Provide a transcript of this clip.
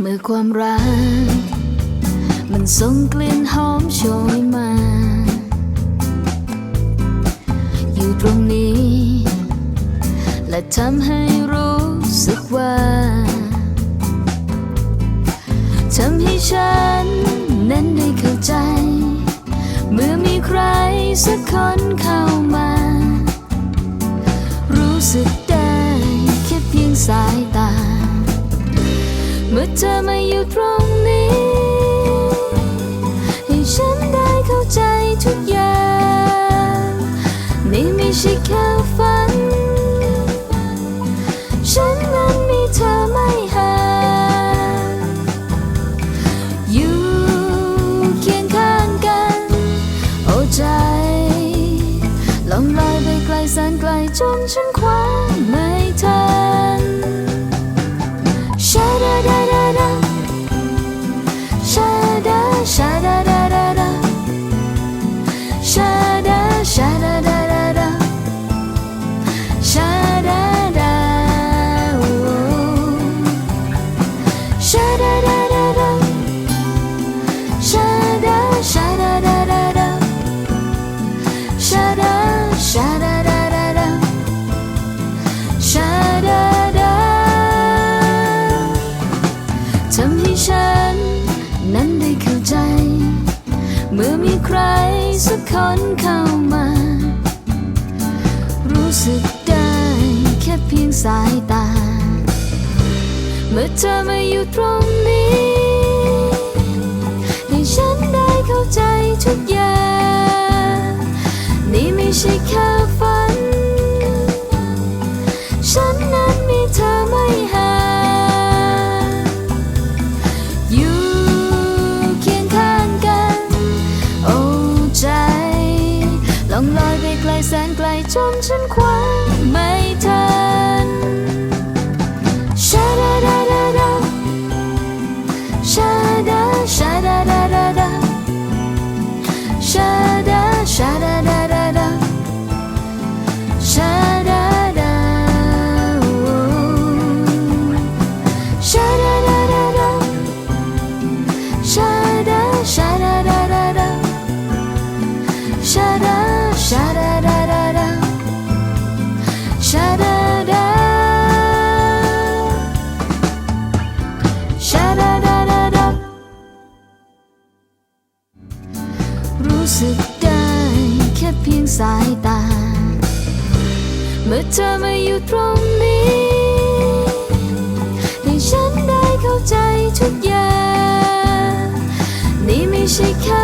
เมื่อความรัก มันส่งกลิ่นหอมโชยมา อยู่ตรงนี้ และทำให้รู้สึกว่าทำให้ฉันนั้นได้เข้าใจ เมื่อมีใครสักคนเข้า อยู่ตรงนี้ ให้ฉันได้เข้าใจทุกอย่าง นี่ไม่ใช่แค่ฝัน ฉันนั้นมีเธอไม่ห่างอยู่เคียงข้างกัน โอ้ใจ ลองลอยไปไกลแสนไกลจนฉันคว้าไม่ทัน ชาดาดาโอ้ชาดาดาดาดาชาดาชาดาดาดาดาชาดาชาดาดาดาดาชาดาดาทำให้ฉันนั้นได้เข้าใจ เมื่อมีใครสักคนเข้ามา รู้สึก สายตา เมื่อเธอมาอยู่ตรงนี้ให้ฉันได้เข้าใจทุกอย่าง นี่ไม่ใช่แค่ฝัน ฉันนั้นมีเธอไม่ห่างอยู่เคียงข้างกันโอ้ใจลองลอยไปไกลแสนไกลจนฉันคว้า เพียงสายตา เมื่อเธอมาอยู่ตรงนี้ให้ฉันได้เข้าใจทุกอย่าง นี่ไม่ใช่แค่